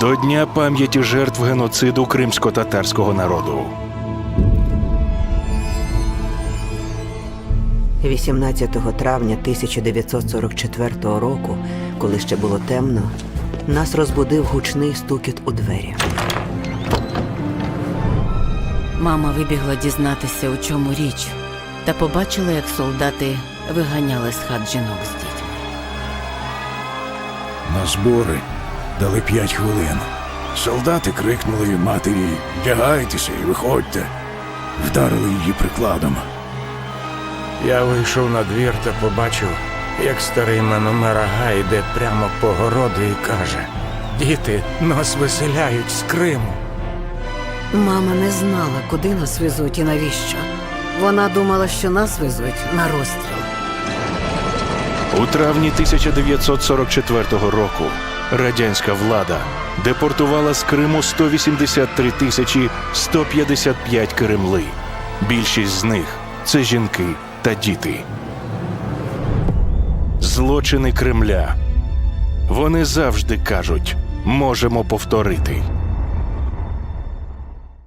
до Дня пам'яті жертв геноциду кримсько-татарського народу. 18 травня 1944 року, коли ще було темно, нас розбудив гучний стукіт у двері. Мама вибігла дізнатися, у чому річ, та побачила, як солдати виганяли з хат жінок з дітьми. На збори дали п'ять хвилин. Солдати крикнули матері Вдягайтеся і виходьте. Вдарили її прикладом. Я вийшов на двір та побачив, як старий Маномерага йде прямо по городу і каже: Діти, нас виселяють з Криму. Мама не знала, куди нас везуть і навіщо. Вона думала, що нас везуть на розстріл. У травні 1944 року радянська влада депортувала з Криму 183 тисячі 155 кремли. Більшість з них це жінки та діти. Злочини Кремля. Вони завжди кажуть, можемо повторити.